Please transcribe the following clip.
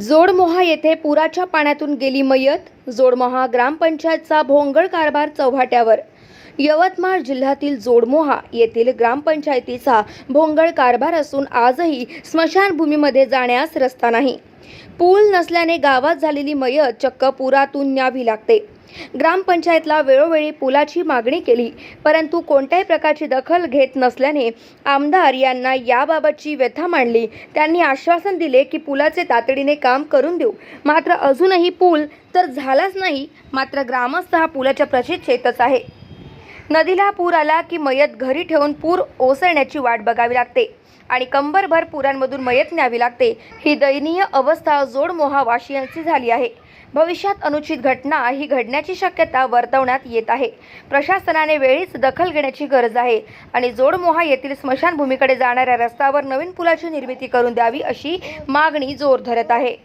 जोडमोहा येथे पुराच्या पाण्यातून गेली मयत. जोडमोहा ग्रामपंचायतचा भोंगळ कारभार चव्हाट्यावर यवतमाळ जिल्ह्यातील जोडमोहा येथील ग्रामपंचायतीचा भोंगळ कारभार असून आजही स्मशानभूमीमध्ये जाण्यास रस्ता नाही. पूल नसल्याने गावात झालेली मयत चक्क पुरातून न्यावी लागते. ग्रामपंचायतला वेळोवेळी पुलाची मागणी केली परंतु कोणत्याही प्रकारची दखल घेत नसल्याने आमदार यांना याबाबतची व्यथा मांडली. त्यांनी आश्वासन दिले की पुलाचे तातडीने काम करून देऊ. मात्र अजूनही पूल तर झालाच नाही मात्र ग्रामस्थ हा पुलाच्या प्रतीक्षेतच आहे. नदीला पूर आला की मयत घरी ठेवून पूर ओसरण्याची वाट बघावी लागते. आणि कंबरभर पुरांमधून मयत न्यावी लागते. ही दयनीय अवस्था जोडमोहा वाशियांची झाली आहे. भविष्यात अनुचित घटना ही घडण्याची शक्यता वर्तवण्यात येत आहे. प्रशासनाने वेळीच दखल घेण्याची गरज आहे. आणि जोडमोहा येथील स्मशानभूमीकडे जाणाऱ्या रस्त्यावर नवीन पुलाची निर्मिती करून द्यावी अशी मागणी जोर धरत आहे.